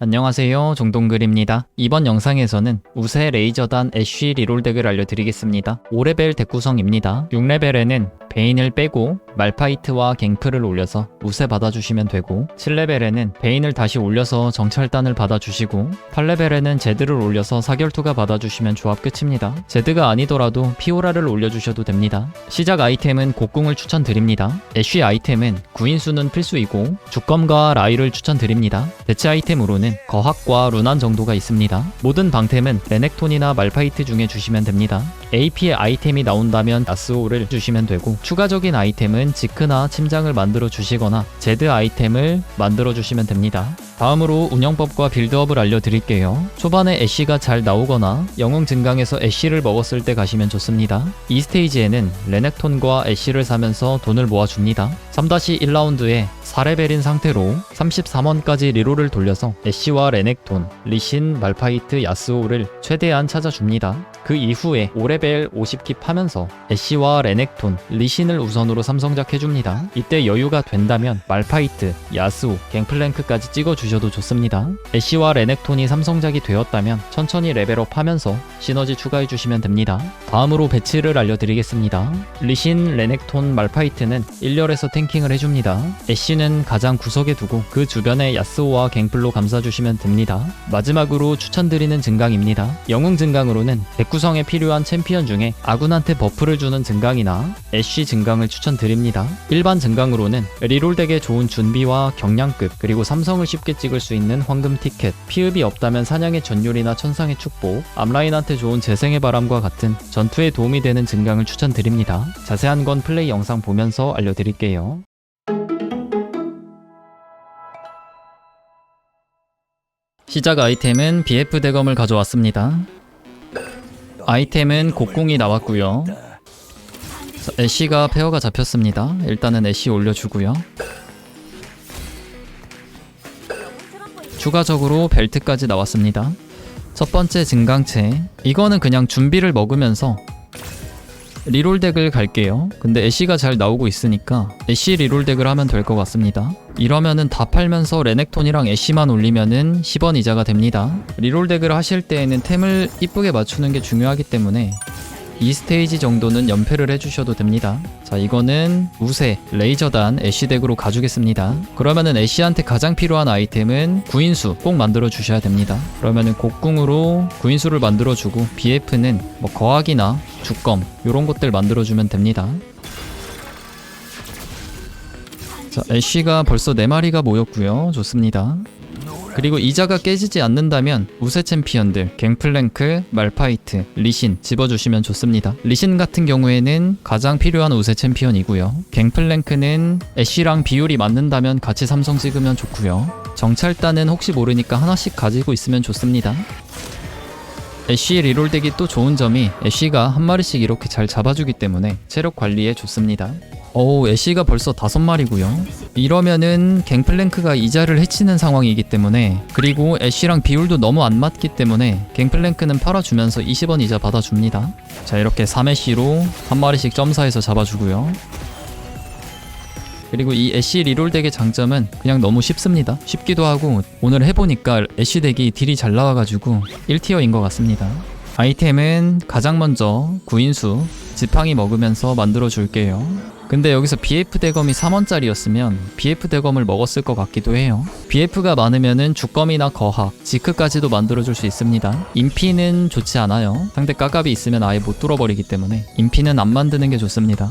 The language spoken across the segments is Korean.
안녕하세요. 종동글입니다. 이번 영상에서는 우세 레이저단 애쉬 리롤 덱을 알려드리겠습니다. 5레벨 덱 구성입니다. 6레벨에는 베인을 빼고 말파이트와 갱프를 올려서 우세 받아주시면 되고 7레벨에는 베인을 다시 올려서 정찰단을 받아주시고 8레벨에는 제드를 올려서 사결투가 받아주시면 조합 끝입니다. 제드가 아니더라도 피오라를 올려주셔도 됩니다. 시작 아이템은 곡궁을 추천드립니다. 애쉬 아이템은 구인수는 필수이고 주검과 라이를 추천드립니다. 대체 아이템으로는 거학과 루난 정도가 있습니다. 모든 방템은 레넥톤이나 말파이트 중에 주시면 됩니다. AP의 아이템이 나온다면 야스오를 주시면 되고 추가적인 아이템은 지크나 침장을 만들어 주시거나 제드 아이템을 만들어 주시면 됩니다. 다음으로 운영법과 빌드업을 알려드릴게요. 초반에 애쉬가 잘 나오거나 영웅 증강에서 애쉬를 먹었을 때 가시면 좋습니다. 이 스테이지에는 레넥톤과 애쉬를 사면서 돈을 모아줍니다. 3-1라운드에 4레벨인 상태로 33원까지 리롤을 돌려서 애쉬와 레넥톤, 리신, 말파이트, 야스오를 최대한 찾아줍니다. 그 이후에 5레벨 50킵 하면서 애쉬와 레넥톤, 리신을 우선으로 삼성작 해줍니다. 이때 여유가 된다면 말파이트, 야스오, 갱플랭크까지 찍어주 셔도 좋습니다. 애쉬와 레넥톤이 삼성작이 되었다면 천천히 레벨업 하면서 시너지 추가해주시면 됩니다. 다음으로 배치를 알려드리겠습니다. 리신, 레넥톤, 말파이트는 1렬에서 탱킹을 해줍니다. 애쉬는 가장 구석에 두고 그 주변에 야스오와 갱플로 감싸주시면 됩니다. 마지막으로 추천드리는 증강입니다. 영웅 증강으로는 덱 구성에 필요한 챔피언 중에 아군한테 버프를 주는 증강이나 애쉬 증강을 추천드립니다. 일반 증강으로는 리롤 덱에 좋은 준비와 경량급 그리고 삼성을 쉽게 찍을 수 있는 황금 티켓, 피읍이 없다면 사냥의 전율이나 천상의 축복, 앞라인한테 좋은 재생의 바람과 같은 전투에 도움이 되는 증강을 추천드립니다. 자세한 건 플레이 영상 보면서 알려드릴게요. 시작 아이템은 BF 대검을 가져왔습니다. 아이템은 곡궁이 나왔고요. 자, 애쉬가 페어가 잡혔습니다. 일단은 애쉬 올려주고요. 추가적으로 벨트까지 나왔습니다. 첫 번째 증강체. 이거는 그냥 준비를 먹으면서 리롤 덱을 갈게요. 근데 애쉬가 잘 나오고 있으니까 애쉬 리롤 덱을 하면 될 것 같습니다. 이러면은 다 팔면서 레넥톤이랑 애쉬만 올리면은 10원 이자가 됩니다. 리롤 덱을 하실 때에는 템을 이쁘게 맞추는 게 중요하기 때문에 이 스테이지 정도는 연패를 해주셔도 됩니다. 자, 이거는 우세, 레이저단, 애쉬 덱으로 가주겠습니다. 그러면은 애쉬한테 가장 필요한 아이템은 구인수 꼭 만들어 주셔야 됩니다. 그러면은 곡궁으로 구인수를 만들어 주고 BF는 뭐 거학이나 주검 요런 것들 만들어 주면 됩니다. 자, 애쉬가 벌써 4마리가 모였고요. 좋습니다. 그리고 이자가 깨지지 않는다면 우세 챔피언들 갱플랭크, 말파이트, 리신 집어주시면 좋습니다. 리신 같은 경우에는 가장 필요한 우세 챔피언이고요. 갱플랭크는 애쉬랑 비율이 맞는다면 같이 삼성 찍으면 좋고요. 정찰단은 혹시 모르니까 하나씩 가지고 있으면 좋습니다. 애쉬의 리롤 덱이 또 좋은 점이 애쉬가 한 마리씩 이렇게 잘 잡아주기 때문에 체력 관리에 좋습니다. 어우 애쉬가 벌써 다섯 마리고요. 이러면은 갱플랭크가 이자를 해치는 상황이기 때문에 그리고 애쉬랑 비율도 너무 안 맞기 때문에 갱플랭크는 팔아주면서 20원 이자 받아줍니다. 자 이렇게 3애쉬로 한 마리씩 점사해서 잡아주고요. 그리고 이 애쉬 리롤 덱의 장점은 그냥 너무 쉽습니다. 쉽기도 하고 오늘 해보니까 애쉬 덱이 딜이 잘 나와가지고 1티어인 것 같습니다. 아이템은 가장 먼저 구인수 지팡이 먹으면서 만들어 줄게요. 근데 여기서 BF 대검이 3원짜리였으면 BF 대검을 먹었을 것 같기도 해요. BF가 많으면은 주검이나 거학, 지크까지도 만들어줄 수 있습니다. 인피는 좋지 않아요. 상대 까갑이 있으면 아예 못 뚫어버리기 때문에 인피는 안 만드는 게 좋습니다.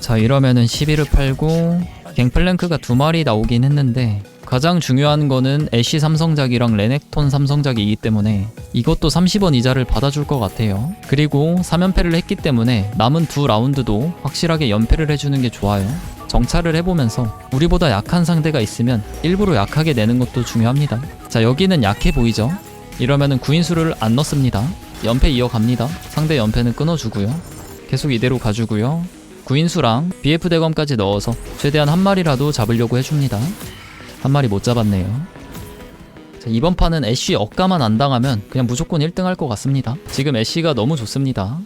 자 이러면은 11을 팔고 갱플랭크가 두 마리 나오긴 했는데 가장 중요한 거는 애쉬 삼성작이랑 레넥톤 삼성작이기 때문에 이것도 30원 이자를 받아줄 것 같아요. 그리고 3연패를 했기 때문에 남은 두 라운드도 확실하게 연패를 해주는 게 좋아요. 정찰을 해보면서 우리보다 약한 상대가 있으면 일부러 약하게 내는 것도 중요합니다. 자 여기는 약해 보이죠? 이러면은 구인수를 안 넣습니다. 연패 이어갑니다. 상대 연패는 끊어주고요. 계속 이대로 가주고요. 구인수랑 BF 대검까지 넣어서 최대한 한 마리라도 잡으려고 해줍니다. 한 마리 못 잡았네요. 자, 이번 판은 애쉬 억가만 안 당하면 그냥 무조건 1등 할 것 같습니다. 지금 애쉬가 너무 좋습니다.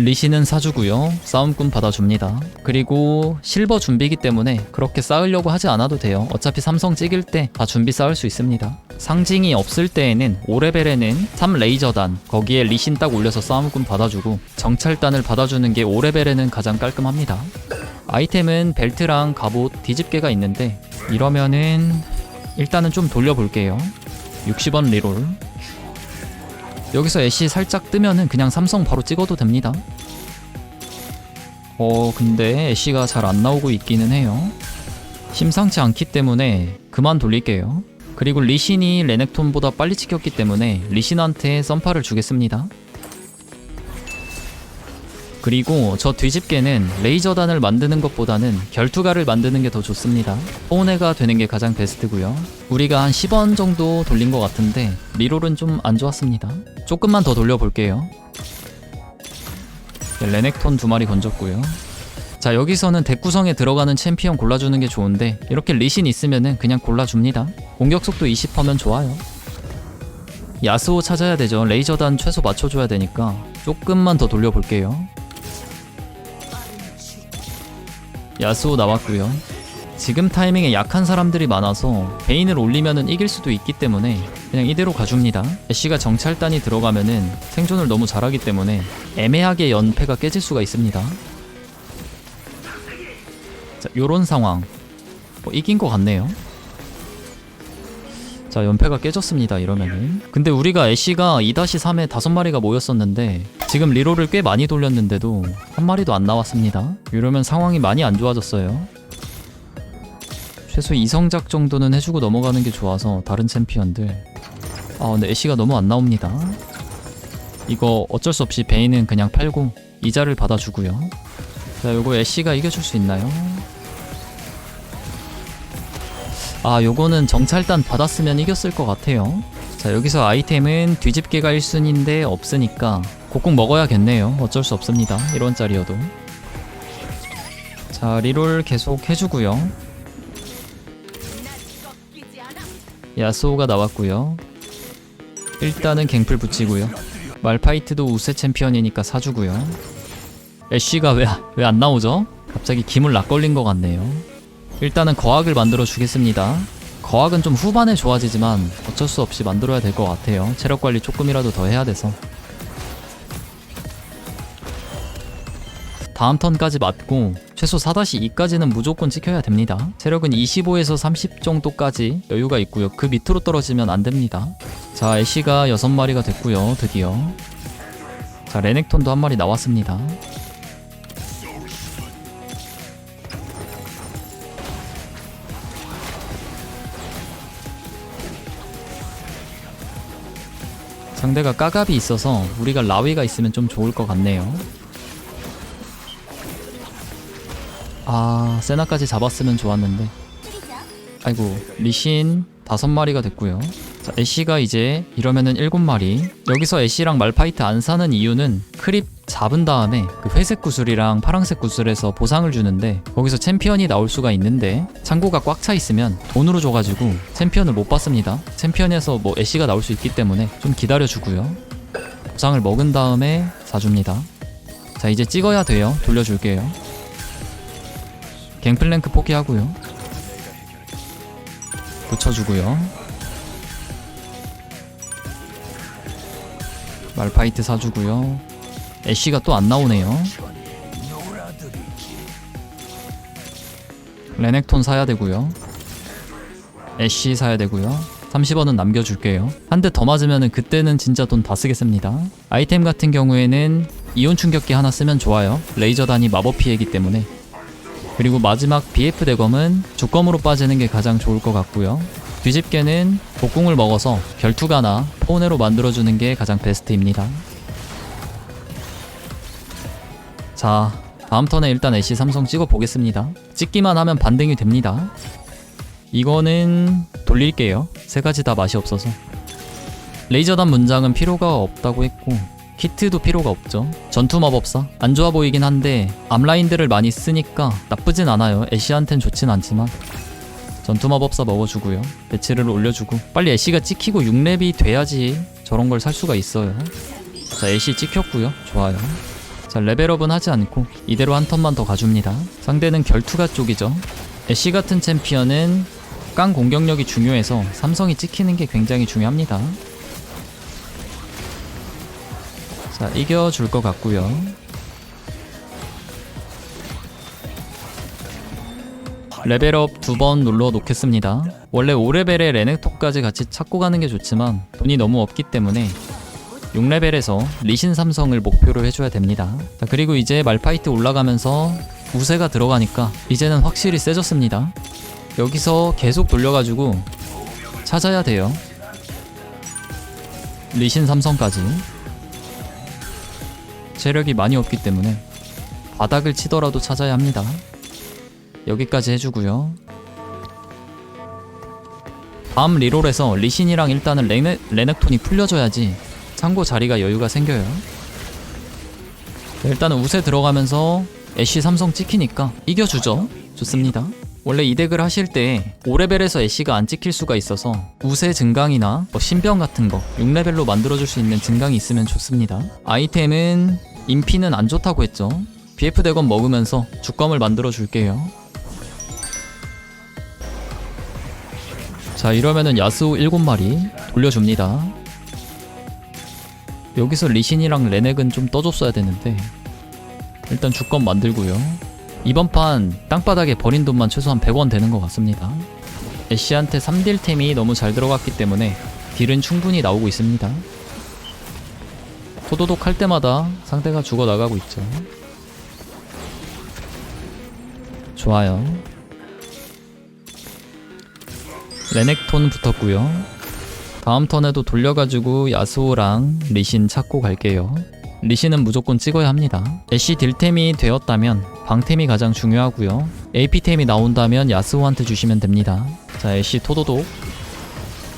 리시는 사주고요. 싸움꾼 받아줍니다. 그리고 실버 준비기 때문에 그렇게 쌓으려고 하지 않아도 돼요. 어차피 삼성 찍을 때 다 준비 쌓을 수 있습니다. 상징이 없을 때에는 5레벨에는 3 레이저단 거기에 리신 딱 올려서 싸움꾼 받아주고 정찰단을 받아주는 게 5레벨에는 가장 깔끔합니다. 아이템은 벨트랑 갑옷, 뒤집개가 있는데 이러면은 일단은 좀 돌려볼게요. 60원 리롤 여기서 애쉬 살짝 뜨면은 그냥 삼성 바로 찍어도 됩니다. 어, 근데 애쉬가 잘 안 나오고 있기는 해요. 심상치 않기 때문에 그만 돌릴게요. 그리고 리신이 레넥톤보다 빨리 찍혔기 때문에 리신한테 썬파를 주겠습니다. 그리고 저 뒤집개는 레이저단을 만드는 것보다는 결투가를 만드는 게 더 좋습니다. 포네가 되는 게 가장 베스트고요. 우리가 한 10원 정도 돌린 것 같은데 리롤은 좀 안 좋았습니다. 조금만 더 돌려볼게요. 네, 레넥톤 두 마리 건졌고요. 자 여기서는 덱 구성에 들어가는 챔피언 골라주는 게 좋은데 이렇게 리신 있으면은 그냥 골라줍니다. 공격 속도 20%면 좋아요. 야스오 찾아야 되죠. 레이저단 최소 맞춰줘야 되니까 조금만 더 돌려볼게요. 야스오 나왔고요. 지금 타이밍에 약한 사람들이 많아서 베인을 올리면은 이길 수도 있기 때문에 그냥 이대로 가줍니다. 애쉬가 정찰단이 들어가면은 생존을 너무 잘하기 때문에 애매하게 연패가 깨질 수가 있습니다. 자, 요런 상황. 뭐 이긴 것 같네요. 자, 연패가 깨졌습니다. 이러면은. 근데 우리가 애쉬가 2-3에 5마리가 모였었는데 지금 리롤을 꽤 많이 돌렸는데도 한 마리도 안 나왔습니다. 이러면 상황이 많이 안 좋아졌어요. 최소 이성작 정도는 해주고 넘어가는 게 좋아서 다른 챔피언들. 아, 근데 애쉬가 너무 안 나옵니다. 이거 어쩔 수 없이 베인은 그냥 팔고 이자를 받아주고요. 자, 요거 애쉬가 이겨줄 수 있나요? 아, 요거는 정찰단 받았으면 이겼을 것 같아요. 자, 여기서 아이템은 뒤집개가 1순위인데 없으니까 곡곡 먹어야겠네요. 어쩔 수 없습니다. 1원짜리여도. 자, 리롤 계속 해주고요. 야스오가 나왔고요. 일단은 갱플 붙이고요. 말파이트도 우세 챔피언이니까 사주고요. 애쉬가 왜 왜 안 나오죠? 갑자기 기물 락걸린 것 같네요. 일단은 거학을 만들어 주겠습니다. 거학은 좀 후반에 좋아지지만 어쩔 수 없이 만들어야 될 것 같아요. 체력 관리 조금이라도 더 해야 돼서. 다음 턴까지 맞고 최소 4-2까지는 무조건 찍혀야 됩니다. 체력은 25에서 30 정도까지 여유가 있고요. 그 밑으로 떨어지면 안 됩니다. 자, 애쉬가 6마리가 됐고요. 드디어. 자, 레넥톤도 한 마리 나왔습니다. 상대가 까갑이 있어서 우리가 라위가 있으면 좀 좋을 것 같네요. 아, 세나까지 잡았으면 좋았는데. 아이고, 리신 다섯 마리가 됐고요. 자, 애쉬가 이제 이러면은 일곱 마리. 여기서 애쉬랑 말파이트 안 사는 이유는 크립 잡은 다음에 그 회색 구슬이랑 파랑색 구슬에서 보상을 주는데 거기서 챔피언이 나올 수가 있는데 창고가 꽉 차 있으면 돈으로 줘가지고 챔피언을 못 받습니다. 챔피언에서 뭐 애쉬가 나올 수 있기 때문에 좀 기다려주고요. 보상을 먹은 다음에 사줍니다. 자 이제 찍어야 돼요. 돌려줄게요. 갱플랭크 포기하고요. 붙여주고요. 말파이트 사주고요. 애쉬가 또 안 나오네요. 레넥톤 사야 되고요. 애쉬 사야 되고요. 30원은 남겨줄게요. 한 대 더 맞으면 그때는 진짜 돈 다 쓰겠습니다. 아이템 같은 경우에는 이온 충격기 하나 쓰면 좋아요. 레이저 단위 마법 피해이기 때문에. 그리고 마지막 BF 대검은 주검으로 빠지는 게 가장 좋을 것 같고요. 뒤집개는 복궁을 먹어서 결투가나 포네로 만들어주는 게 가장 베스트입니다. 자, 다음 턴에 일단 애쉬 삼성 찍어 보겠습니다. 찍기만 하면 반등이 됩니다. 이거는 돌릴게요. 세 가지 다 맛이 없어서. 레이저단 문장은 필요가 없다고 했고 키트도 필요가 없죠. 전투 마법사 안 좋아 보이긴 한데 앞라인들을 많이 쓰니까 나쁘진 않아요. 애쉬한텐 좋진 않지만 전투 마법사 먹어주고요. 배치를 올려주고 빨리 애쉬가 찍히고 6렙이 돼야지 저런 걸 살 수가 있어요. 자 애쉬 찍혔고요. 좋아요. 자자 레벨업은 하지 않고 이대로 한 턴만 더 가줍니다 상대는 결투가 쪽이죠 애쉬 같은 챔피언은 깡 공격력이 중요해서 삼성이 찍히는 게 굉장히 중요합니다 자 이겨줄 것 같고요 레벨업 두 번 눌러 놓겠습니다 원래 5레벨에 레넥톤까지 같이 찾고 가는 게 좋지만 돈이 너무 없기 때문에 6레벨에서 리신 삼성을 목표로 해줘야 됩니다. 자, 그리고 이제 말파이트 올라가면서 우세가 들어가니까 이제는 확실히 세졌습니다. 여기서 계속 돌려가지고 찾아야 돼요. 리신 삼성까지. 체력이 많이 없기 때문에 바닥을 치더라도 찾아야 합니다. 여기까지 해주고요. 다음 리롤에서 리신이랑 일단은 레넥, 레넥톤이 풀려줘야지 창고 자리가 여유가 생겨요. 자, 일단은 우세 들어가면서 애쉬 삼성 찍히니까 이겨주죠. 좋습니다. 원래 이 덱을 하실 때 5레벨에서 애쉬가 안 찍힐 수가 있어서 우세 증강이나 뭐 신병 같은 거 6레벨로 만들어줄 수 있는 증강이 있으면 좋습니다. 아이템은 인피는 안 좋다고 했죠. BF 대검 먹으면서 주검을 만들어 줄게요. 자 이러면은 야스오 7마리 돌려줍니다. 여기서 리신이랑 레넥은 좀 떠줬어야 되는데 일단 주권 만들고요 이번 판 땅바닥에 버린 돈만 최소한 100원 되는 것 같습니다. 애쉬한테 3딜템이 너무 잘 들어갔기 때문에 딜은 충분히 나오고 있습니다. 토도독 할 때마다 상대가 죽어나가고 있죠. 좋아요. 레넥톤 붙었고요. 다음 턴에도 돌려가지고 야수호랑 리신 찾고 갈게요. 리신은 무조건 찍어야 합니다. 애쉬 딜템이 되었다면 방템이 가장 중요하고요. AP템이 나온다면 야스호한테 주시면 됩니다. 자 애쉬 토도독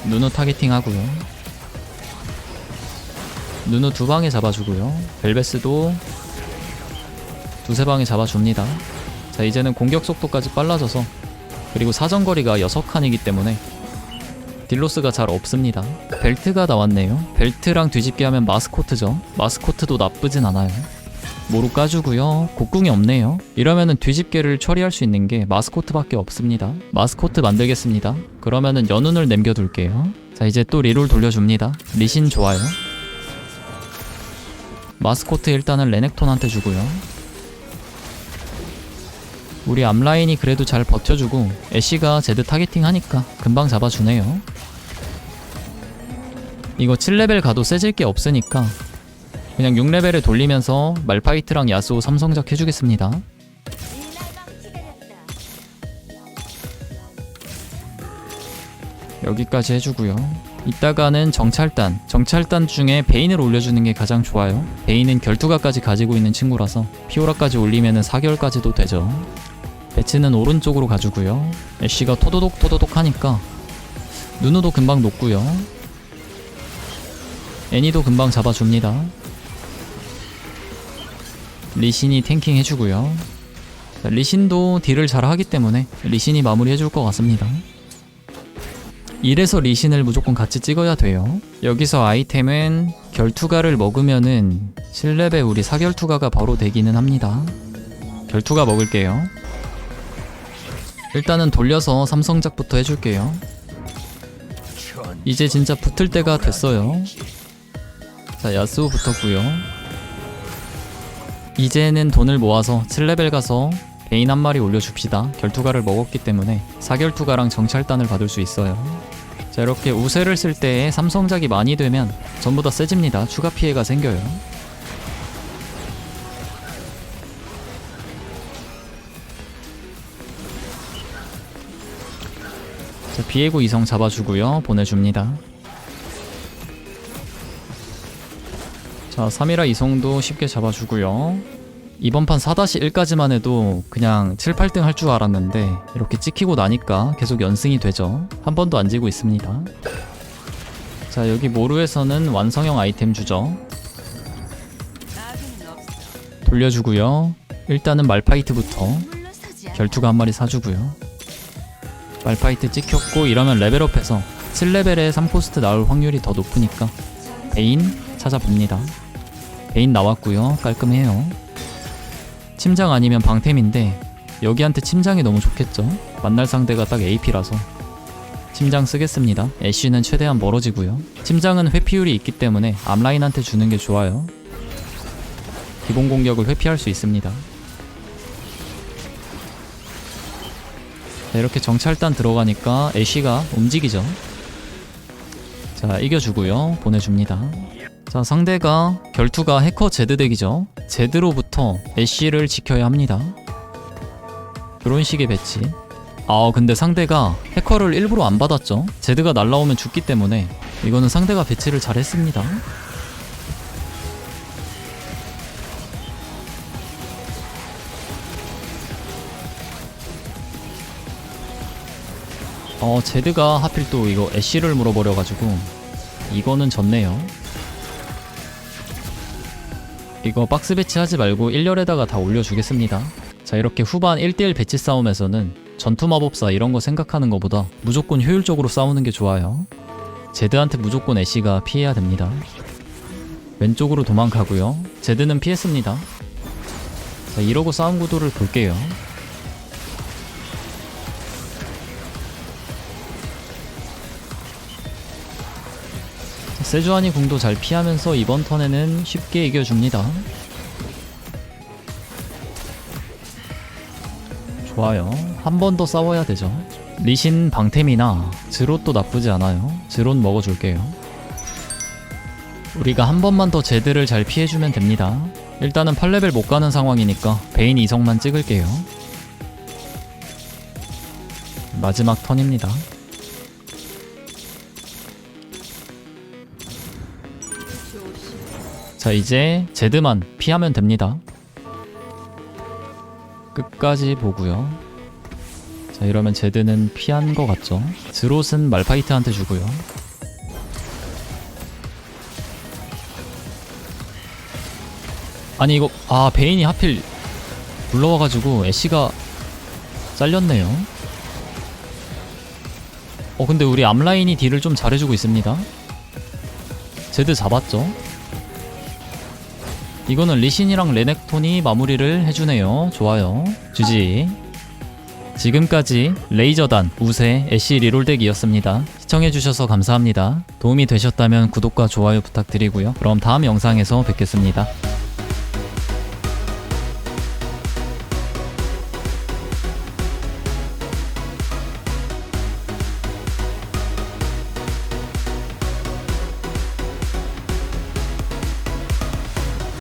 누누 타겟팅 하고요. 누누 두 방에 잡아주고요. 벨베스도 두세 방에 잡아줍니다. 자 이제는 공격 속도까지 빨라져서 그리고 사정거리가 6칸이기 때문에 딜로스가 잘 없습니다. 벨트가 나왔네요. 벨트랑 뒤집게 하면 마스코트죠. 마스코트도 나쁘진 않아요. 모루 까주고요. 곡궁이 없네요. 이러면은 뒤집개를 처리할 수 있는 게 마스코트밖에 없습니다. 마스코트 만들겠습니다. 그러면은 연운을 남겨둘게요. 자 이제 또 리롤 돌려줍니다. 리신 좋아요. 마스코트 일단은 레넥톤한테 주고요. 우리 앞라인이 그래도 잘 버텨주고 애쉬가 제드 타겟팅 하니까 금방 잡아주네요. 이거 7레벨 가도 세질 게 없으니까 그냥 6레벨에 돌리면서 말파이트랑 야스오 삼성작 해주겠습니다. 여기까지 해주고요. 이따가는 정찰단. 정찰단 중에 베인을 올려주는 게 가장 좋아요. 베인은 결투가까지 가지고 있는 친구라서 피오라까지 올리면은 4개월까지도 되죠. 배치는 오른쪽으로 가주고요. 애쉬가 토도독 토도독 하니까 누누도 금방 녹고요. 애니도 금방 잡아줍니다. 리신이 탱킹 해주고요. 자, 리신도 딜을 잘 하기 때문에 리신이 마무리 해줄 것 같습니다. 이래서 리신을 무조건 같이 찍어야 돼요. 여기서 아이템은 결투가를 먹으면은 7렙에 우리 사결투가가 바로 되기는 합니다. 결투가 먹을게요. 일단은 돌려서 삼성작부터 해줄게요. 이제 진짜 붙을 때가 됐어요. 자, 야스오 붙었고요. 이제는 돈을 모아서 7레벨 가서 베인 한 마리 올려줍시다. 결투가를 먹었기 때문에 사결투가랑 정찰단을 받을 수 있어요. 자, 이렇게 우세를 쓸때 삼성작이 많이 되면 전부 다 세집니다. 추가 피해가 생겨요. 자, 비에고 이성 잡아주고요. 보내줍니다. 자, 3이라 이성도 쉽게 잡아주고요. 이번 판 4-1까지만 해도 그냥 7, 8등 할 줄 알았는데 이렇게 찍히고 나니까 계속 연승이 되죠. 한 번도 안 지고 있습니다. 자, 여기 모루에서는 완성형 아이템 주죠. 돌려주고요. 일단은 말파이트부터 결투가 한 마리 사주고요. 말파이트 찍혔고 이러면 레벨업해서 7레벨에 3코스트 나올 확률이 더 높으니까 베인 찾아봅니다. 베인 나왔고요. 깔끔해요. 침장 아니면 방템인데 여기한테 침장이 너무 좋겠죠? 만날 상대가 딱 AP라서 침장 쓰겠습니다. 애쉬는 최대한 멀어지고요. 침장은 회피율이 있기 때문에 앞라인한테 주는 게 좋아요. 기본 공격을 회피할 수 있습니다. 자, 이렇게 정찰단 들어가니까 애쉬가 움직이죠. 자, 이겨주고요. 보내줍니다. 자, 상대가 결투가 해커 제드 덱이죠. 제드로부터 애쉬를 지켜야 합니다. 그런 식의 배치. 아, 근데 상대가 해커를 일부러 안 받았죠. 제드가 날라오면 죽기 때문에 이거는 상대가 배치를 잘 했습니다. 어, 제드가 하필 또 이거 애쉬를 물어버려가지고 이거는 졌네요. 이거 박스 배치하지 말고 1열에다가 다 올려주겠습니다. 자 이렇게 후반 1대1 배치 싸움에서는 전투 마법사 이런 거 생각하는 것보다 무조건 효율적으로 싸우는 게 좋아요. 제드한테 무조건 애쉬가 피해야 됩니다. 왼쪽으로 도망가고요. 제드는 피했습니다. 자 이러고 싸움 구도를 볼게요. 세주아니 궁도 잘 피하면서 이번 턴에는 쉽게 이겨줍니다. 좋아요. 한 번 더 싸워야 되죠. 리신 방템이나 드롯도 나쁘지 않아요. 드롯 먹어줄게요. 우리가 한 번만 더 제드를 잘 피해주면 됩니다. 일단은 8레벨 못 가는 상황이니까 베인 이성만 찍을게요. 마지막 턴입니다. 자 이제 제드만 피하면 됩니다. 끝까지 보고요. 자 이러면 제드는 피한 거 같죠? 드롯은 말파이트한테 주고요. 아니 이거 아 베인이 하필 불러와가지고 애쉬가 잘렸네요. 어 근데 우리 앞라인이 딜을 좀 잘해주고 있습니다. 제드 잡았죠 이거는 리신이랑 레넥톤이 마무리를 해주네요. 좋아요. 주지. 지금까지 레이저단, 우세, 애쉬 리롤덱이었습니다. 시청해주셔서 감사합니다. 도움이 되셨다면 구독과 좋아요 부탁드리고요. 그럼 다음 영상에서 뵙겠습니다.